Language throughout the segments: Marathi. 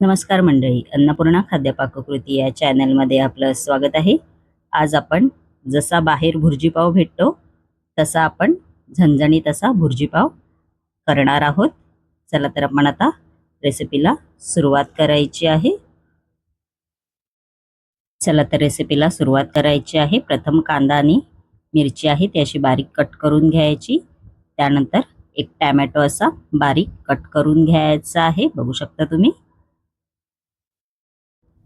नमस्कार मंडळी अन्नपूर्णा खाद्यपाककृती या चॅनलमध्ये आपलं स्वागत आहे. आज आपण जसा बाहेर भुर्जीपाव भेटतो तसा आपण झणझणीत असा भुर्जीपाव करणार आहोत. चला तर आपण आता रेसिपीला सुरुवात करायची आहे. चला तर रेसिपीला सुरुवात करायची आहे. प्रथम कांदा आणि मिरची आहे ती अशी बारीक कट करून घ्यायची. त्यानंतर एक टॅमॅटो असा बारीक कट करून घ्यायचा आहे. बघू शकता तुम्ही.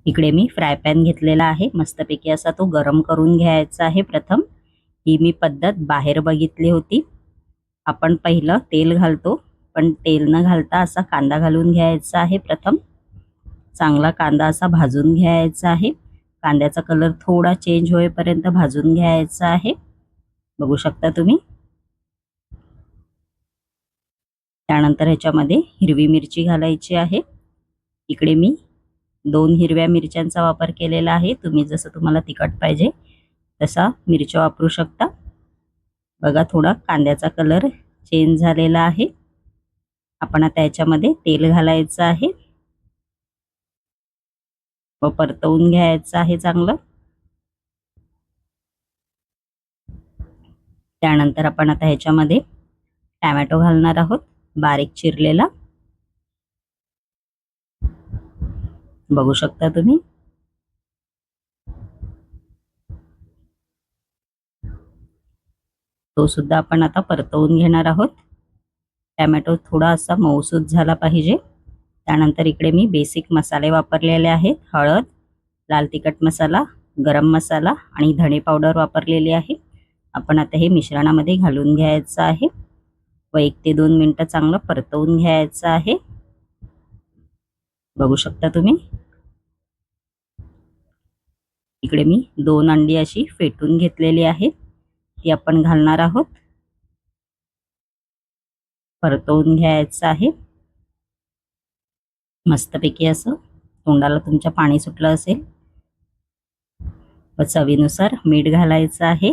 इकडे मी फ्राय पॅन घेतलेला आहे. मस्तपैकी असा तो गरम करून घ्यायचा आहे प्रथम. ही मी पद्धत बाहेर बघितली होती. आपण पहिलं तेल घालतो पण तेल न घालता असा कांदा घालून घ्यायचा आहे प्रथम. चांगला कांदा असा भाजून घ्यायचा आहे. कांद्याचा कलर थोडा चेंज होईपर्यंत भाजून घ्यायचा आहे. बघू शकता तुम्ही. त्यानंतर ह्याच्यामध्ये हिरवी मिरची घालायची आहे. इकडे मी दोन हिरव्या मिरच्यांचा वापर केलेला आहे. तुम्ही जसं तुम्हाला तिखट पाहिजे तसा मिरच्या वापरू शकता. बघा थोडा कांद्याचा कलर चेंज झालेला आहे. आपण आता याच्यामध्ये तेल घालायचं आहे. व परतवून घ्यायचं आहे चांगलं. त्यानंतर आपण आता ह्याच्यामध्ये टॅमॅटो घालणार आहोत. बारीक चिरलेला. बघू शकता तुम्ही. तो सुद्धा आपण आता परतवून घेणार आहोत. टॅमॅटो थोडा असा मऊसूद झाला पाहिजे. त्यानंतर इकडे मी बेसिक मसाले वापरलेले आहेत. हळद लाल तिखट मसाला गरम मसाला आणि धणे पावडर वापरलेली आहे. आपण आता हे मिश्रणामध्ये घालून घ्यायचं आहे. व एक ते दोन मिनटं चांगलं परतवून घ्यायचं आहे. बघू शकता तुम्ही. इकडे मी दोन अंडी अशी फेटून घेतलेली आहे ती आपण घालणार आहोत. परतवून घ्यायचं आहे. मस्तपैकी असं तोंडाला तुमच्या पाणी सुटलं असेल. व चवीनुसार मीठ घालायचं आहे.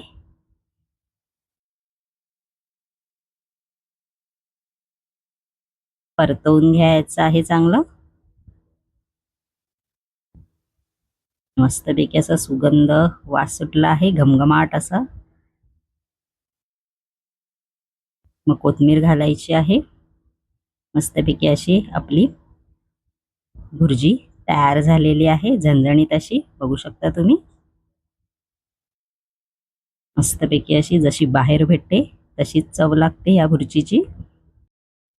परतवून घ्यायचं आहे चांगलं. मस्तपैकी असा सुगंध वास सुटला आहे घमघमाट असा. मग कोथमीर घालायची आहे. मस्तपैकी अशी आपली भुर्जी तयार झालेली आहे झणझणीत अशी. बघू शकता तुम्ही. मस्तपैकी अशी जशी बाहेर भेटते तशीच चव लागते या भुर्जीची.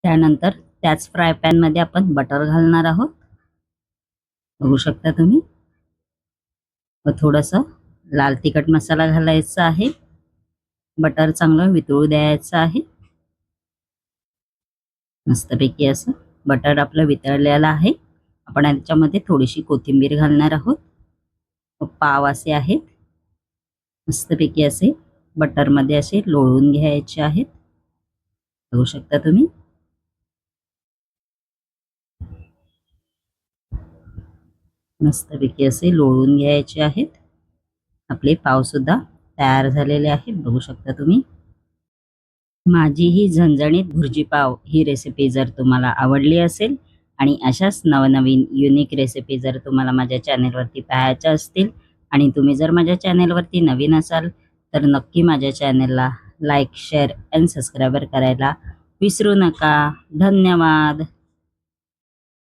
त्यानंतर त्याच फ्राय पॅनमध्ये आपण बटर घालणार आहोत. बघू शकता तुम्ही. व थोडंसं लाल तिखट मसाला घालायचा आहे. बटर चांगलं वितळू द्यायचं आहे. मस्तपैकी असं बटर आपलं वितळलेलं आहे. आपण याच्यामध्ये थोडीशी कोथिंबीर घालणार आहोत. पाव असे आहेत. मस्तपैकी असे बटरमध्ये असे लोळून घ्यायचे आहेत. बघू शकता तुम्ही. मस्तपैकी असे लोळून घ्यायचे आहेत. आपले पावसुद्धा तयार झालेले आहेत बघू शकता तुम्ही. माझी ही झणझणीत भुर्जी पाव ही रेसिपी जर तुम्हाला आवडली असेल आणि अशाच नवनवीन युनिक रेसिपी जर तुम्हाला माझ्या चॅनेलवरती पाहायच्या असतील आणि तुम्ही जर माझ्या चॅनेलवरती नवीन असाल तर नक्की माझ्या चॅनेलला लाईक शेअर अँड सबस्क्राईबर करायला विसरू नका. धन्यवाद.